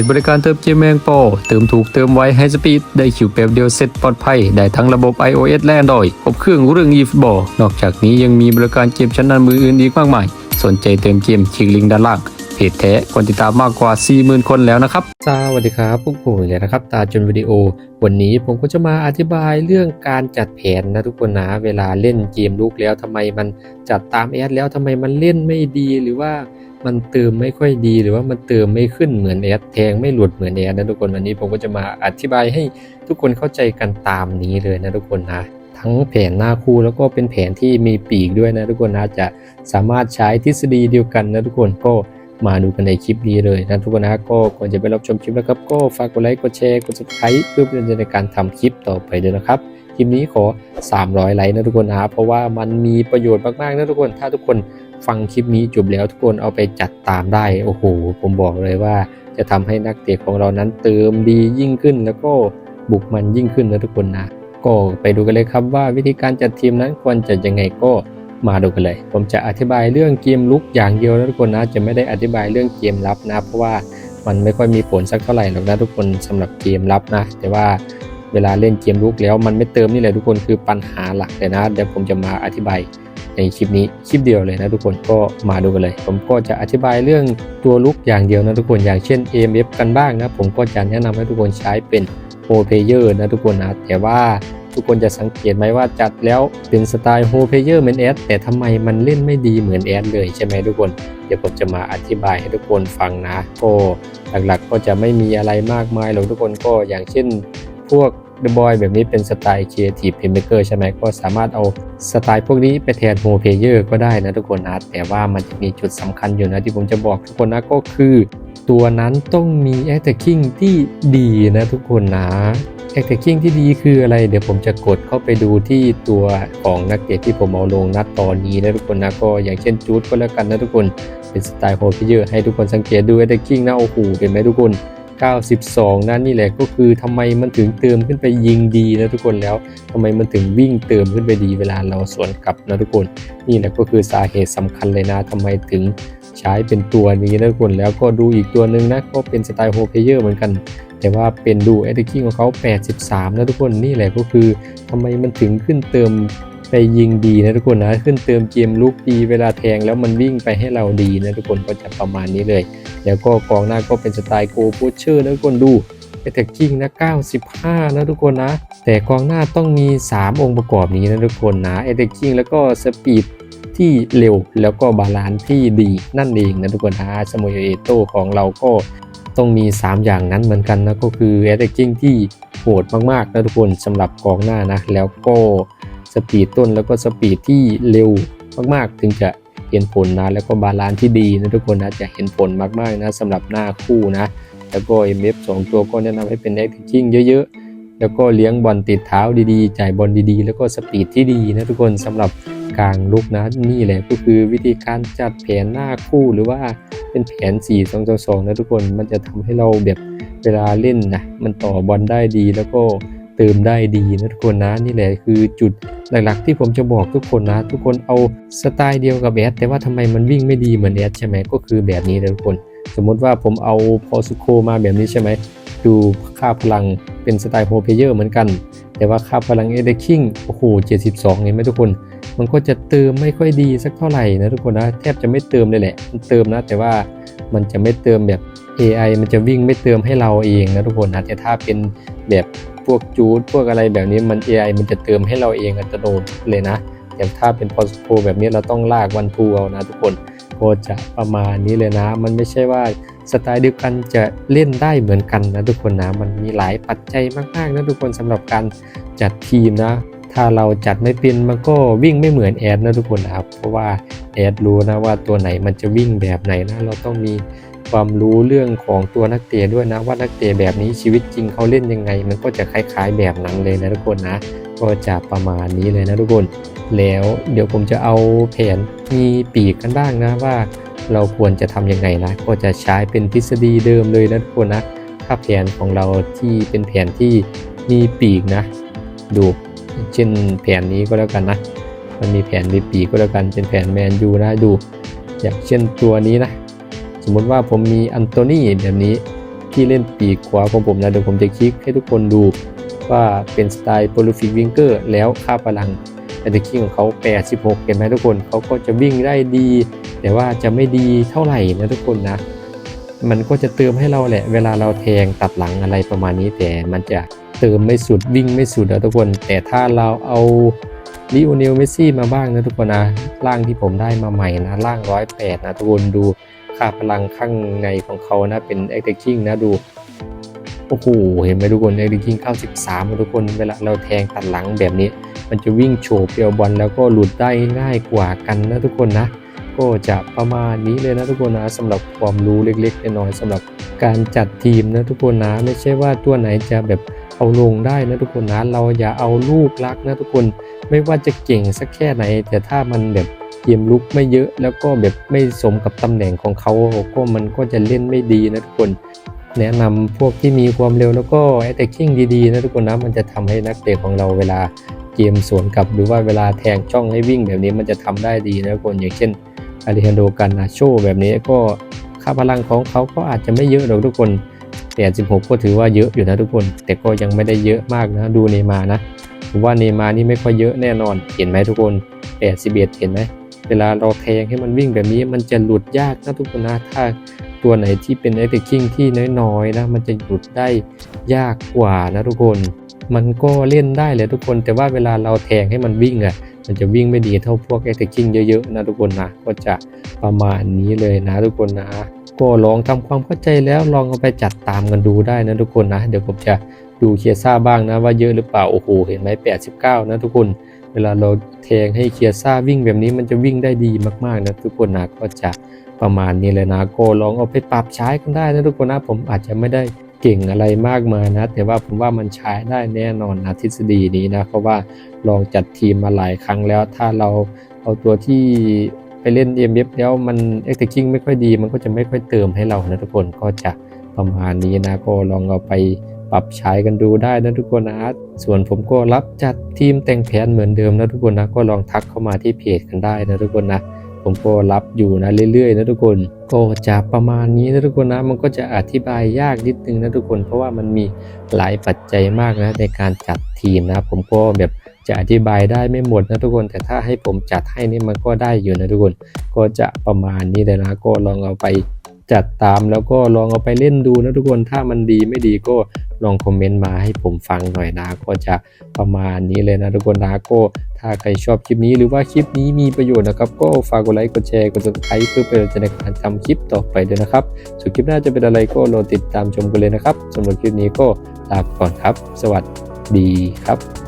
จบริการเติมเกมแมงปอเติมถูกเติมไวให้สปีดได้คิวแป๊บเดียวเสร็จปลอดภัย ได้ทั้งระบบ iOS และ Android ครบเครื่องเรื่อง eFootball นอกจากนี้ยังมีบริการเกมชั้นนำมืออื่นอีกมากมาย สนใจเติมเกมคลิกลิงก์ด้านล่างเพจแท้คนติดตามมากกว่า 40,000 คนแล้วนะครับ สวัสดีครับพวกผมเลยนะครับ ตาจนวิดีโอ วันนี้ผมก็จะมาอธิบายเรื่องการจัดแผนนะทุกคนนะ เวลาเล่นเกมลุกแล้วทำไมมันจัดตามแอดแล้วทำไมมันเล่นไม่ดีหรือว่า มันเติมไม่ค่อยดีหรือว่ามันเติมไม่ขึ้นเหมือนแอดแทงไม่หลุดเหมือนแอดนะทุกคนวันนี้ผมก็จะมาอธิบายให้ทุกคนเข้าใจกันตามนี้เลยนะทุกคนนะทั้งแผนหน้าคู่แล้วก็เป็นแผนที่มีปีกด้วยนะทุกคนนะจะสามารถใช้ทฤษฎีเดียวกันนะทุกคนก็มาดูกันในคลิปนี้เลยนะทุกคนนะก็ก่อนจะไปรับชมคลิปนะครับ ก็ฝากกดไลค์กดแชร์กด subscribe เพื่อเป็นในการทำคลิปต่อไปด้วยนะครับคลิปนี้ขอ 300 ไลค์นะทุกคนนะเพราะว่ามันมีประโยชน์มากๆนะทุกคนถ้าทุกคน ฟังคลิปนี้จบแล้วทุกคนเอาไปจัดตามได้ โอ้โห ผมบอกเลยว่าจะทำให้นักเตะของเรานั้นเติมดียิ่งขึ้น แล้วก็บุกมันยิ่งขึ้นนะทุกคนนะ ก็ไปดูกันเลยครับว่าวิธีการจัดทีมนั้นควรจะยังไงก็มาดูกันเลย ผมจะอธิบายเรื่องเกมลุกอย่างเดียวนะทุกคนนะ จะไม่ได้อธิบายเรื่องเกมรับนะ เพราะว่ามันไม่ค่อยมีผลสักเท่าไหร่หรอกนะทุกคนสำหรับเกมรับนะ แต่ว่าเวลาเล่นเกมลุกแล้วมันไม่เติมนี่แหละทุกคนคือปัญหาหลักเลยนะ เดี๋ยวผมจะมาอธิบาย ในคลิปนี้คลิปเดียวเลยนะทุกคนก็มาดูกันเลย ผมก็จะอธิบายเรื่องตัวลุกอย่างเดียวนะทุกคนอย่างเช่น AMF กันบ้างนะผมก็จะแนะนำให้ทุกคนใช้เป็นโฮเพเยอร์นะทุกคนนะแต่ว่าทุกคนจะสังเกตไหมว่าจัดแล้วเป็นสไตล์โฮเพเยอร์เหมือนแอดแต่ทำไมมันเล่นไม่ดีเหมือนแอดเลยใช่ไหมทุกคน เดี๋ยวผมจะมาอธิบายให้ทุกคนฟังนะก็หลักๆก็จะไม่มีอะไรมากมายหรอกทุกคนก็อย่างเช่น พวก เดอะบอยแบบนี้เป็นสไตล์ Creative Playmaker ใช่ไหมก็สามารถเอาสไตล์พวกนี้ไปแทนโฮเพเยอร์ก็ได้นะทุกคนนะแต่ว่ามันจะมีจุดสำคัญอยู่นะที่ผมจะบอกทุกคนนะก็คือ ตัวนั้นต้องมี attacking ที่ดีนะทุกคนนะ attacking ที่ดีคืออะไร เดี๋ยวผมจะกดเข้าไปดูที่ตัวของนักเตะที่ผมเอาลงนัดตอนนี้นะทุกคนนะก็อย่างเช่นจูดก็แล้วกันนะทุกคนเป็นสไตล์โฮเพเยอร์ให้ทุกคนสังเกตดู attacking นะโอ้โหเห็นไหมทุกคน 92 นั่นนี่แหละก็คือทำไมมันถึงเติมขึ้นไปยิงดีนะทุกคนแล้วทำไมมันถึงวิ่งเติมขึ้นไปดีเวลาเราสวนกลับนะทุกคน นี่แหละก็คือสาเหตุสำคัญเลยนะทำไมถึงใช้เป็นตัวนี้นะทุกคนแล้วก็ดูอีกตัวหนึ่งนะก็เป็นสไตล์โฮเพเยอร์เหมือนกัน แต่ว่าเป็นดูแอตติกิ้งของเขา 83 นะทุกคนนี่แหละก็คือทำไมมันถึงขึ้นเติม ไปยิงดีนะทุกคนนะ ขึ้นเติมเกมลุกดีเวลาแทงแล้วมันวิ่งไปให้เราดีนะทุกคนก็จะประมาณนี้เลย แล้วก็กองหน้าก็เป็นสไตล์โกโพเชอร์นะทุกคนดูแอตแทกกิ้งนะ 95 นะทุกคนนะ แต่กองหน้าต้องมี 3 องค์ประกอบนี้นะทุกคนนะแอตแทกกิ้งแล้วก็สปีดที่เร็วแล้วก็บาลานซ์ที่ดีนั่นเองนะทุกคนนะสมโยเอโตของเราก็ต้องมี 3 อย่างนั้นเหมือนกันนะก็คือแอตแทกกิ้งที่โหดมากๆนะทุกคนสำหรับกองหน้านะ แล้วก็ สปีดต้นแล้วก็สปีดที่เร็วมากๆ ถึงจะเห็นผลนะ แล้วก็บาลานซ์ที่ดีนะทุกคนนะจะเห็นผลมากๆนะสำหรับหน้าคู่นะ แล้วก็ MF 2 ตัวก็แนะนำให้เป็น acting เยอะๆ แล้วก็เลี้ยงบอลติดเท้าดีๆ จ่ายบอลดีๆ แล้วก็สปีดที่ดีนะทุกคนสำหรับกลางลุกนะนี่แหละก็คือวิธีการจัดแผนหน้าคู่หรือว่าเป็นแผน 4 2 2 2นะทุกคนมันจะทำให้เราแบบเวลาเล่นนะมันต่อบอลได้ดีแล้วก็ เติมได้ดีนะทุกคนนะนี่แหละคือจุดหลักๆ ที่ผมจะบอกทุกคนนะ ทุกคนเอาสไตล์เดียวกับแอดแต่ว่าทำไมมันวิ่งไม่ดีเหมือนแอดใช่ไหมก็คือแบบนี้นะทุกคน สมมติว่าผมเอาพอสุโคมาแบบนี้ใช่ไหมดูค่าพลังเป็นสไตล์โฮเพเยอร์เหมือนกัน แต่ว่าค่าพลังเอเดคิงโอ้โห72เห็นไหมทุกคน มันก็จะเติมไม่ค่อยดีสักเท่าไหร่นะทุกคนนะแทบจะไม่เติมเลยแหละมันเติมนะ แต่ว่ามันจะไม่เติมแบบ AI มันจะวิ่งไม่เติมให้เราเองนะทุกคนนะแต่ถ้าเป็นแบบ พวกจูดพวกอะไรแบบนี้มัน AI มันจะเติมให้เราเองอัตโนมัติเลยนะแต่ถ้าเป็นพอสโคแบบนี้เราต้องลากวันทูเอานะทุกคนก็จะประมาณนี้เลยนะ มันไม่ใช่ว่าสไตล์เดียวกันจะเล่นได้เหมือนกันนะทุกคนนะ มันมีหลายปัจจัยมากๆนะทุกคนสำหรับการจัดทีมนะ ถ้าเราจัดไม่เป็นมันก็วิ่งไม่เหมือนแอดนะทุกคนนะครับ เพราะว่าแอดรู้นะว่าตัวไหนมันจะวิ่งแบบไหนนะ เราต้องมี ความรู้เรื่องของตัวนักเตะด้วยนะว่านักเตะแบบนี้ชีวิตจริงเขาเล่นยังไง มันก็จะคล้ายๆแบบนั้นเลยนะทุกคนนะ ก็จะประมาณนี้เลยนะทุกคน แล้วเดี๋ยวผมจะเอาแผนมีปีกกันบ้างนะว่าเราควรจะทำยังไงนะ ก็จะใช้เป็นทฤษฎีเดิมเลยนะทุกคนนะ ถ้าแผนของเราที่เป็นแผนที่มีปีกนะ ดูเช่นแผนนี้ก็แล้วกันนะ มันมีแผนมีปีกก็แล้วกัน เป็นแผนแมนยูนะดู อย่างเช่นตัวนี้นะ สมมติว่าผมมีอันโตนี่แบบนี้ที่เล่นปีกขวาของผมนะเดี๋ยวผมจะคลิกให้ทุกคนดูว่าเป็นสไตล์โปรฟิกวิงเกอร์แล้วค่าพลังแอตคิงของเขา86เห็นไหมทุกคนเขาก็จะวิ่งได้ดี แต่ว่าจะไม่ดีเท่าไหร่นะทุกคนนะ มันก็จะเติมให้เราแหละ เวลาเราแทงตัดหลังอะไรประมาณนี้ แต่มันจะเติมไม่สุดวิ่งไม่สุดนะทุกคน แต่ถ้าเราเอาลิโอเนลเมสซี่มาบ้างนะทุกคนนะร่างที่ผมได้มาใหม่นะร่างร้อยแปดนะทุกคนดู ค่าพลังข้างในของเขานะเป็นแอคเทคิงนะดู โอ้โห เห็นไหมทุกคนแอคเทคิง93นะทุกคน เวลาเราแทงตัดหลังแบบนี้ มันจะวิ่งโฉบเปียวบอลแล้วก็หลุดได้ง่ายกว่ากันนะทุกคนนะ ก็จะประมาณนี้เลยนะทุกคนนะสำหรับความรู้เล็กๆน้อยๆสำหรับการจัดทีมนะทุกคนนะไม่ใช่ว่าตัวไหนจะแบบเอาลงได้นะทุกคนนะเราอย่าเอาลูกรักนะทุกคน ไม่ว่าจะเก่งสักแค่ไหน แต่ถ้ามันแบบ เกมลุกไม่เยอะแล้วก็แบบไม่สมกับตำแหน่งของเขาก็มันก็จะเล่นไม่ดีนะทุกคน แนะนำพวกที่มีความเร็วแล้วก็แอตแทกกิ้งดีๆนะทุกคนนะมันจะทำให้นักเตะของเราเวลาเกมสวนกลับหรือว่าเวลาแทงช่องให้วิ่งแบบนี้มันจะทำได้ดีนะทุกคนอย่างเช่นอาริฮันโดกันนาโชแบบนี้ก็ค่าพลังของเขาก็อาจจะไม่เยอะหรอกทุกคน86ก็ถือว่าเยอะอยู่นะทุกคน แต่ก็ยังไม่ได้เยอะมากนะดูเนย์มานะผมว่าเนย์มานี่ไม่ค่อยเยอะแน่นอนเห็นไหมทุกคน 81 เห็นไหม เวลาเราแทงให้มันวิ่งแบบนี้ มันจะหลุดยากนะทุกคนนะถ้าตัวไหนที่เป็น a t t a c k i n g ที่น้อยๆนะมันจะหลุดได้ยากกว่านะทุกคน มันก็เล่นได้เลยทุกคน แต่ว่าเวลาเราแทงให้มันวิ่งอะมันจะวิ่งไม่ดีเท่าพวก a t t a c k i n g เยอะๆนะทุกคนนะก็จะประมาณนี้เลยนะทุกคนนะก็ลองทำความเข้าใจแล้วลองเอาไปจัดตามกันดูได้นะทุกคนนะ เดี๋ยวผมจะดูเคียซ่าบ้างนะว่าเยอะหรือเปล่าโอ้โหเห็นไหม89 นะทุกคน เวลาเราแทงให้เคียร์ซ่าวิ่งแบบนี้มันจะวิ่งได้ดีมากๆนะทุกคนนะก็จะประมาณนี้เลยนะก็ลองเอาไปปรับใช้กันได้นะทุกคนนะผมอาจจะไม่ได้เก่งอะไรมากมายนะ แต่ว่าผมว่ามันใช้ได้แน่นอนนะทฤษฎีนี้นะเพราะว่าลองจัดทีมมาหลายครั้งแล้ว ถ้าเราเอาตัวที่ไปเล่น m f แล้วมัน a c t a c k i n g ไม่ค่อยดี มันก็จะไม่ค่อยเติมให้เรานะทุกคนก็จะประมาณนี้นะก็ลองเอาไป ปรับใช้กันดูได้นะทุกคนนะส่วนผมก็รับจัดทีมแต่งแผนเหมือนเดิมนะทุกคนนะก็ลองทักเข้ามาที่เพจกันได้นะทุกคนนะผมก็รับอยู่นะเรื่อยๆนะทุกคนก็จะประมาณนี้นะทุกคนนะมันก็จะอธิบายยากนิดนึงนะทุกคน เพราะว่ามันมีหลายปัจจัยมากนะในการจัดทีมนะผมก็แบบจะอธิบายได้ไม่หมดนะทุกคน แต่ถ้าให้ผมจัดให้นี่มันก็ได้อยู่นะทุกคน ก็จะประมาณนี้เลยนะก็ลองเอาไป จัดตามแล้วก็ลองเอาไปเล่นดูนะทุกคนถ้ามันดีไม่ดีก็ลองคอมเมนต์มาให้ผมฟังหน่อยนะ ก็จะประมาณนี้เลยนะทุกคนนะก็ถ้าใครชอบคลิปนี้หรือว่าคลิปนี้มีประโยชน์นะครับ ก็ฝากกดไลค์กดแชร์กด subscribe เพื่อเป็นกำลังใจในการทำคลิปต่อไปด้วยนะครับส่วนคลิปหน้าจะเป็นอะไรก็รอติดตามชมกันเลยนะครับสำหรับคลิปนี้ก็ลาไปก่อนครับ สวัสดีครับ